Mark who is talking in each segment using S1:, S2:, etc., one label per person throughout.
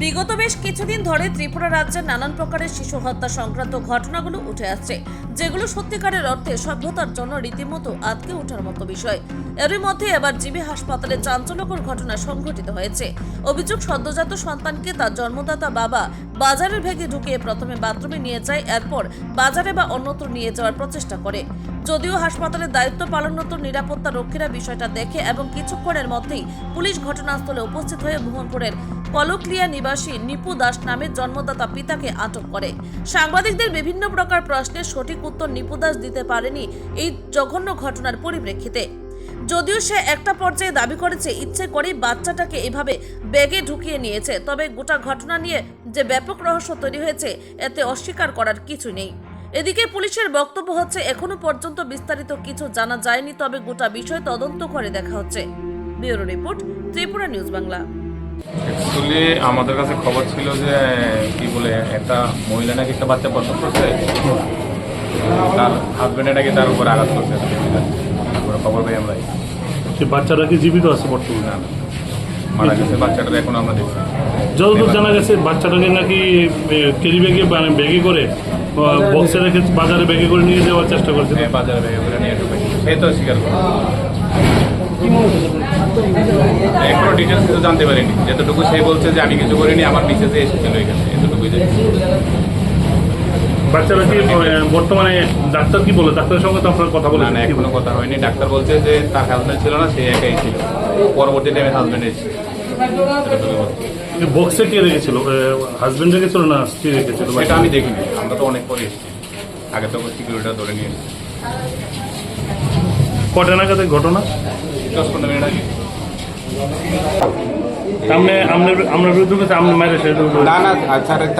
S1: বিগত বেশ কিছুদিন ধরে ত্রিপুরা রাজ্যের নানান প্রকারের শিশু হত্যা সংক্রান্ত ঘটনাগুলো উঠে আসছে, যেগুলো সত্যিকারের অর্থে সভ্যতার জন্য রীতিমতো আতকে ওঠার মতো বিষয়। এরই মধ্যে এবার জিবি হাসপাতালে চাঞ্চল্যকর ঘটনা সংঘটিত হয়েছে। অভিযোগ, সদ্যজাত সন্তানকে তার জন্মদাতা বাবা বাজারের ভেগে ঢুকিয়ে প্রথমে বাথরুমে নিয়ে যায়, এরপর বাজারে বা অন্যত্র নিয়ে যাওয়ার প্রচেষ্টা করে। যদিও হাসপাতালের দায়িত্ব পালনরত নিরাপত্তা রক্ষীরা বিষয়টা দেখে এবং কিছুক্ষণের মধ্যেই পুলিশ ঘটনাস্থলে উপস্থিত হয়ে মোহনপুরের পলকলিয়া নিবাসী নিপু দাস নামের জন্মদাতা পিতাকে আটক করে। সাংবাদিকদের বিভিন্ন প্রকার প্রশ্নের সঠিক উত্তর নিপু দাস দিতে পারেনি এই জঘন্য ঘটনার পরিপ্রেক্ষিতে। যদিও সে একটা পর্যায়ে দাবি করেছে, ইচ্ছে করেই বাচ্চাটাকে এভাবে ব্যাগে ঢুকিয়ে নিয়েছে, তবে গোটা ঘটনা নিয়ে যে ব্যাপক রহস্য তৈরি হয়েছে, এতে অস্বীকার করার কিছু নেই। এদিকে পুলিশের বক্তব্য হচ্ছে এখনও পর্যন্ত বিস্তারিত কিছু জানা যায়নি তবে গোটা বিষয় তদন্ত করে দেখা হচ্ছে। Bureau report Tripura news Bangla.
S2: Actually আমাদের কাছে খবর ছিল যে কি বলে একটা মহিলা নাকি একটা বাচ্চা প্রসব করছে তার হাজবেন্ডে নাকি তার উপর আঘাত করছে। পুরো খবর পাই আমরা?
S3: সে বাচ্চারা কি জীবিত আছে বর্তমানে।
S2: মারা গেছে বাচ্চাটা এখন আমরা দেখছি।
S3: যতদূর জানা গেছে বাচ্চাটাকে নাকি ক্যারি ব্যাগে ব্যাগে করে বক্সে রেখে বাজারে ব্যাগে করে নিয়ে যাওয়ার চেষ্টা করছে
S2: সে বাজারে বেগে করে নিয়ে ঢুকে সে তো স্বীকার করে এখনও ডিটেলস কিছু জানতে পারিনি। যতটুকু সে বলছে যে আমি কিছু করিনি আমার নিচে যে এসেছিল এখানে এতটুকুই জানি।
S3: বাচ্চারা কি বর্তমানে ডাক্তার কি বলে? ডাক্তারের সঙ্গে তো আপনার কথা বলে
S2: না এখনও কথা হয়নি। ডাক্তার বলছে যে তার হাজবেন্ড ছিল না সে একাই ছিল। পরবর্তী টাইমে হাজবেন্ড এসেছে। এতটুকু বলছে।
S3: বক্সে কে রেখেছিল? হাজবেন্ড রেখেছিল না স্ত্রী রেখেছিল?
S2: সেটা আমি দেখিনি। আমরা তো অনেক পরে এসেছি। আগে তো সিকিউরিটিটা ধরে নিয়ে
S3: কটা নাগাদ এই ঘটনা?
S2: দশ পনেরো মিনিট আগে।
S3: সামনে আমরা
S4: না না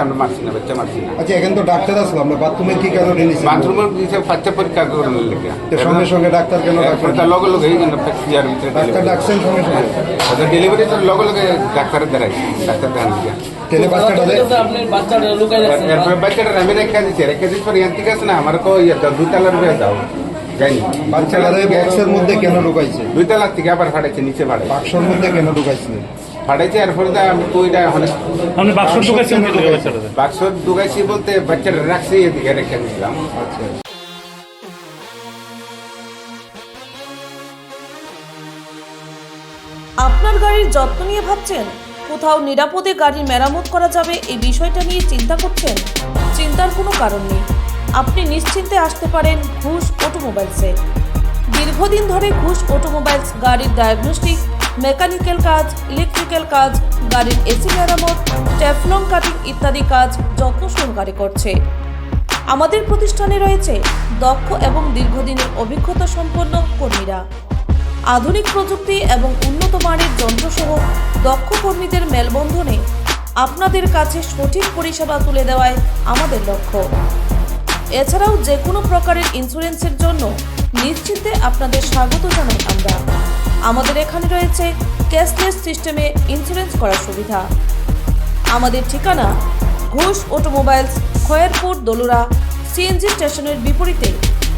S4: আমরা মারছি না বাচ্চা মারছি না।
S5: আচ্ছা এখানে তো ডাক্তার আসলো আমরা বাথরুমে কি কারণে নিয়েছি?
S4: বাথরুমের কিছু বাচ্চা পরীক্ষা করার লেগে
S5: সঙ্গে সঙ্গে ডাক্তার কেন ডাক্তার
S4: লগে লগে এই জন্য ইয়ার ভিতরে
S5: ডাক্তার ডাকছেন সঙ্গে সঙ্গে?
S4: ওদের ডেলিভারি তো লগে লগে ডাক্তারের দ্বারাই ডাক্তার দেখান দিকে
S5: তেলে বাচ্চাটা
S4: এরপরে বাচ্চাটা আমি রেখে দিচ্ছি রেখে দিচ্ছি পরে ঠিক আছে না আমার তো ইয়ে দাও দুই তালার হয়ে দাও
S5: বাচ্চাটা বক্সের মধ্যে কেন ঢুকাইছে
S4: দুই তালার থেকে আবার ফাটাইছে নিচে ফাটাই
S5: বাক্সর মধ্যে কেন ঢুকাইছিলেন
S4: ফাটাইছে তো আমি তো অনেক বাক্স ঢুকাইছি বলতে বাচ্চাটা রাখছি এদিকে রেখে দিয়েছিলাম
S5: আচ্ছা।
S1: আপনার গাড়ির যত্ন নিয়ে ভাবছেন? কোথাও নিরাপদে গাড়ির মেরামত করা যাবে এই বিষয়টা নিয়ে চিন্তা করছেন? চিন্তার কোনো কারণ নেই। আপনি নিশ্চিন্তে আসতে পারেন ঘুষ অটোমোবাইলসে। দীর্ঘদিন ধরে ঘুষ অটোমোবাইলস গাড়ির ডায়াগনস্টিক মেকানিক্যাল কাজ, ইলেকট্রিক্যাল কাজ, গাড়ির এসি মেরামত, ট্যাফলং, কাটিং ইত্যাদি কাজ যত্ন সহকারে করছে। আমাদের প্রতিষ্ঠানে রয়েছে দক্ষ এবং দীর্ঘদিনের অভিজ্ঞতা সম্পন্ন কর্মীরা। আধুনিক প্রযুক্তি এবং উন্নত মানের যন্ত্রসহ দক্ষ কর্মীদের মেলবন্ধনে আপনাদের কাছে সঠিক পরিষেবা তুলে দেওয়ায় আমাদের লক্ষ্য। এছাড়াও যে কোনো প্রকারের ইন্স্যুরেন্সের জন্য নিশ্চিন্তে আপনাদের স্বাগত জানাই আমরা। আমাদের এখানে রয়েছে ক্যাশলেস সিস্টেমে ইন্স্যুরেন্স করার সুবিধা। আমাদের ঠিকানা ঘোষ অটোমোবাইলস, খয়েরপুর, দোলুরা সিএনজি স্টেশনের বিপরীতে,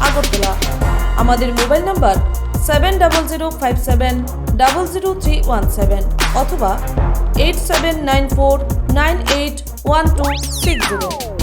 S1: আগরতলা। আমাদের mobile number seven double zero five seven double zero three one seven অথবা eight seven nine four nine eight one two six zero